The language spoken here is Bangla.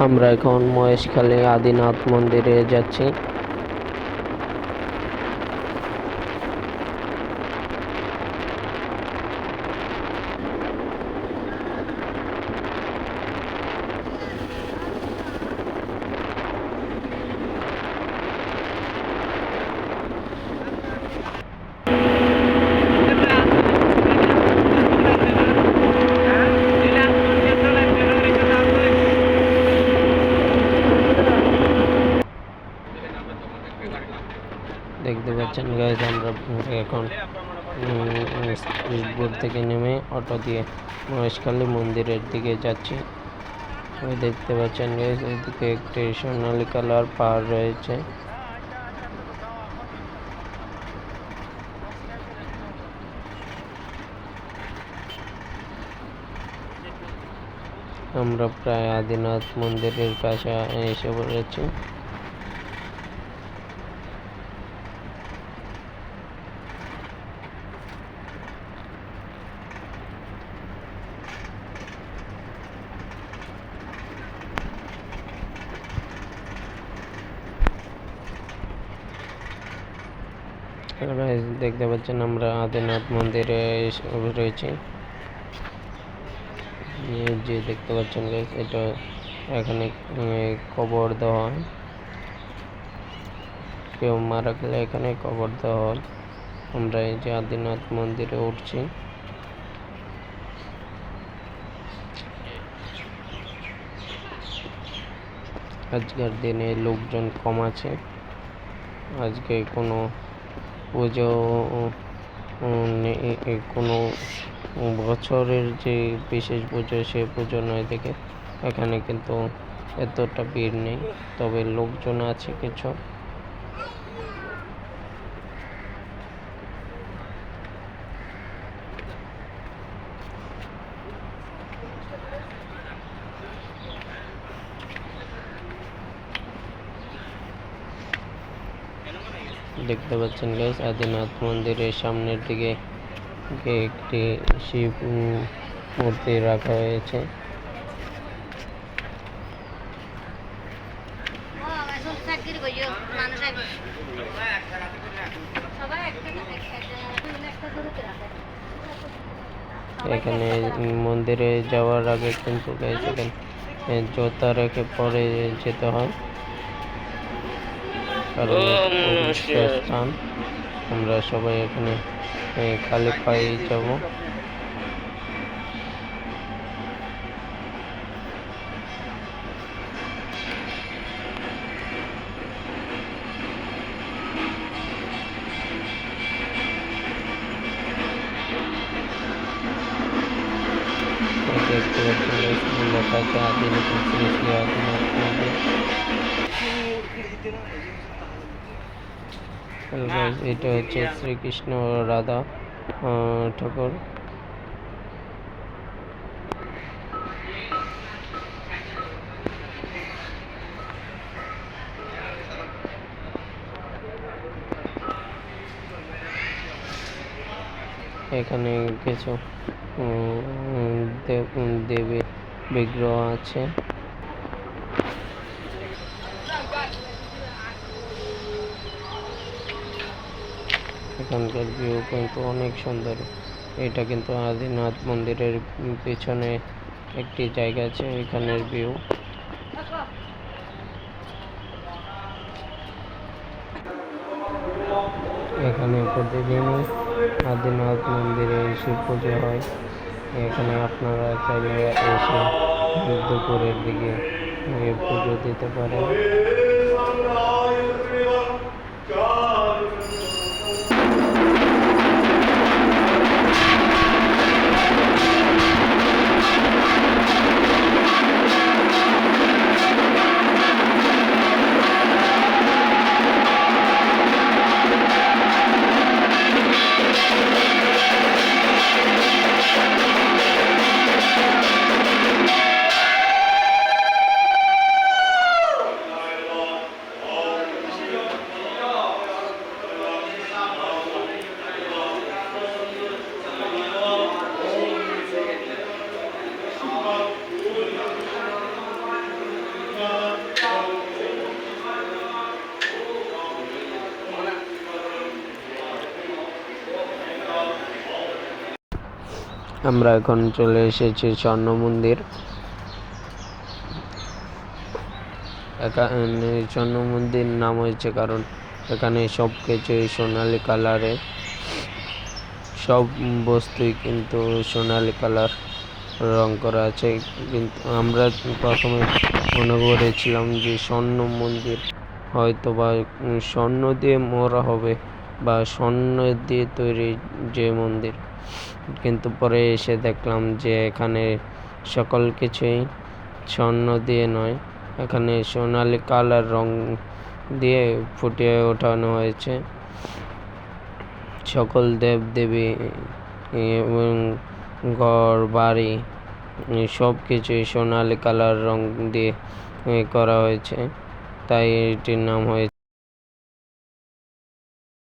আমরা এখন মহেশখালী আদিনাথ মন্দিরে যাচ্ছি। দেখতে পাচ্ছেন গাইজ আমরা এখন স্পিডবোট থেকে নেমে অটো দিয়ে মহেশখালী মন্দিরের দিকে যাচ্ছি। দেখতে পাচ্ছেন গাইজ ওইদিকে একটি সোনালী কালার পাহাড় রয়েছে। আমরা প্রায় আদিনাথ মন্দিরের কাছে এসে পড়েছি। দেখতে পাচ্ছেন আমরা আদিনাথ মন্দিরে রয়েছি। যে দেখতে পাচ্ছেন এটা এখানে কবর দেওয়া হয়। কেউ মারা গেলে এখানে কবর দেওয়া হয়। আমরা এই যে আদিনাথ মন্দিরে উঠছি। আজকের দিনে লোকজন কম আছে। আজকে কোনো পুজো কোনো বছরের যে বিশেষ পুজো, সে পুজো নয় দেখে। এখানে কিন্তু এতটা ভিড় নেই। তবে লোকজন আছে কিছু। দেখতে পাচ্ছেন গাইস আদিনাথ মন্দিরের সামনের দিকে একটি শিব মূর্তি রাখা হয়েছে। এখন মন্দিরে যাওয়ার আগে কিন্তু এখানে জুতা রেখে পরে যেতে হয়। কারণ স্থান আমরা সবাই এখানে খালি পায়ে যাব। দেখতে পাচ্ছেন লেখা আছে আদিনাথ মন্দির Hello guys, এটা হচ্ছে শ্রীকৃষ্ণ রাধা ঠাকুর। এখানে কিছু দেব- দেবী বিগ্রহ আছে। এখানকার ভিউ কিন্তু অনেক সুন্দর। এটা কিন্তু আদিনাথ মন্দিরের পেছনে একটি জায়গা আছে, এখানের ভিউ এখানে প্রতিদিন আদিনাথ মন্দিরে এসে পুজো হয়। এখানে আপনারা চাইলে এসে দুপুরের দিকে পুজো দিতে পারেন। আমরা এখন চলে এসেছি স্বর্ণ মন্দির। এখানে স্বর্ণ মন্দির নাম হয়েছে কারণ এখানে সব কিছুই সোনালি কালারে সব বস্তুই কিন্তু সোনালি কালার রং করা আছে। কিন্তু আমরা প্রথমে মনে করেছিলাম যে স্বর্ণ মন্দির হয়তো বা স্বর্ণ দিয়ে মোড়া হবে বা স্বর্ণ দিয়ে তৈরি যে মন্দির। কিন্তু পরে এসে দেখলাম যে এখানে সকল কিছুই স্বর্ণ দিয়ে নয়, এখানে সোনালি কালার রং দিয়ে ফুটিয়ে ওঠানো হয়েছে। সকল দেব দেবী এবং ঘর, বাড়ি, সব কিছুই সোনালি কালার রং দিয়ে করা হয়েছে। তাই এটির নাম হয়েছে